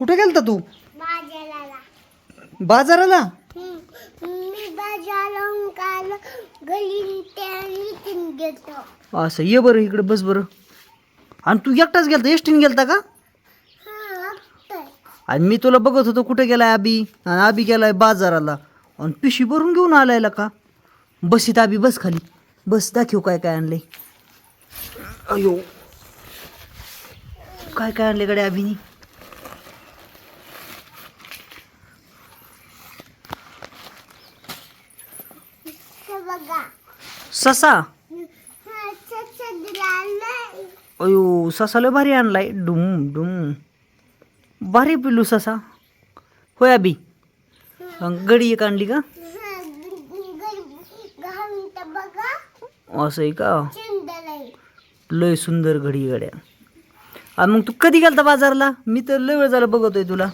कुठे गेलता तू? बाजाराला. मी घेतो असं ये बरं इकडे बस बरं. आणि तू एकटाच गेलता एसटीने गेलता का? हा आणि मी तुला बघत होतो कुठे गेलाय आबी. आणि आबी गेलाय बाजाराला. आणि पिशी भरून घेऊन आलायला का? बसीत आबी बस खाली. बस दाखव काय काय आणलंय. अयो. काय काय आणले कडे आबीनी हे बघा. ससा. हा अयो ससा लय भारी आणलाय. डुम डुम. भारी पिल्लू ससा. होय अन गडी एक आणली का? हा असं आहे का? लय सुंदर घडी गड्या. आणि मग तू कधी गेलता बाजारला? मी तर लय वेळ झालं बघतोय तुला.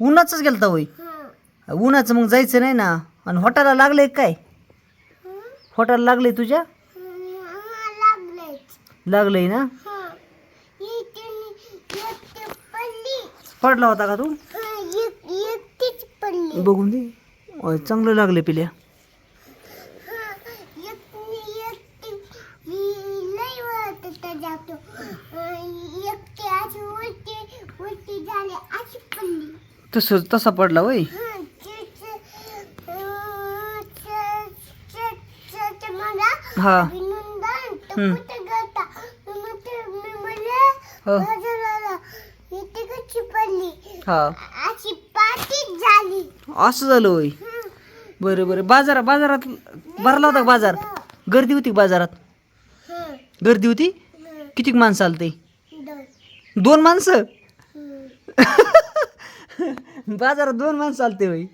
उन्हाचं. गेलता होय? हा उन्हाचं मग जायचं नाही ना. आणि हॉटेलला लागलंय काय? होटाला लागले तुझ्या? लागलंय ना? पडला होता का तू? बघून दे. चांगलं लागले पिल्या. तसं तसा पडला वय? हा अभिनंदन तर हम्म. कुठे गेलता मग ते मी म्हणले हो. हा अशी झाली असं झालं होय हं. बरं बरं बाजारात बाजारात भरला होता का बाजार गर्दी होती का बाजारात हं. गर्दी होती हं. किती माणसं आलते दोन. दोन माणसं हं. बाजारात दोन माणसं आलते होय हं.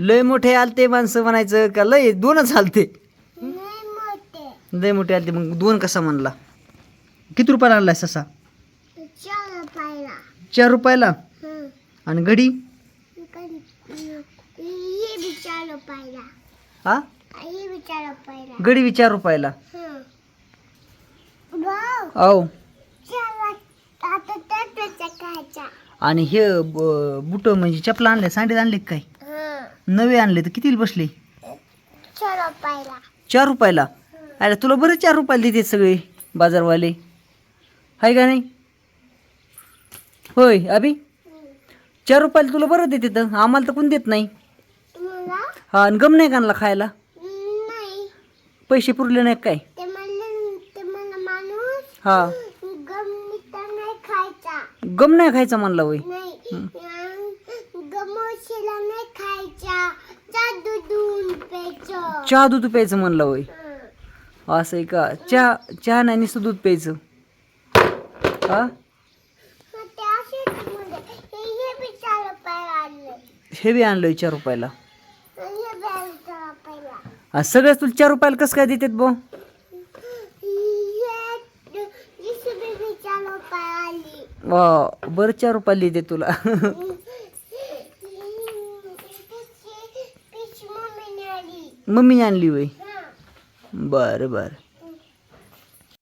लय मोठे आलते माणसं म्हणायचं का लय दोनच आलते. लय मोठे आलते मग दोन कसा म्हणला? किती रुपयाला आणलाय ससा? चार रुपयाला? आणि घडी? हा? हे विचारलं घडी चार रुपयाला. हं. आणि हे बुट म्हणजे चपला आणले सांडीत आणले काय? नवे आणले तर कितीला बसले? चला पाहिला चार रुपयाला? अरे तुला बरं चार रुपयाला देते सगळे बाजारवाले. हाय का नाही? होय अभि? चार रुपयाला तुला बरं देते तर? आम्हाला तर कोण देत नाही. हा आणि गम नाही का आणला खायला? नाही. पैसे पुरले नाही काय? हा. गम नाही खायचा. म्हणला होय नाही गमोशीला नाही खायचा जादू दूध प्यायचं चहा दूध प्यायचं म्हणलं होय. असं आहे का? चहा चहा नाही नुसतं दूध प्यायचं. हा? हं, बी आणले चार रुपयाला. सगळ्याच तुला चार रुपयाला कसं काय देतात बी? बरं चार रुपयाला देते तुला. मम्मी आणली वय बरं बरं.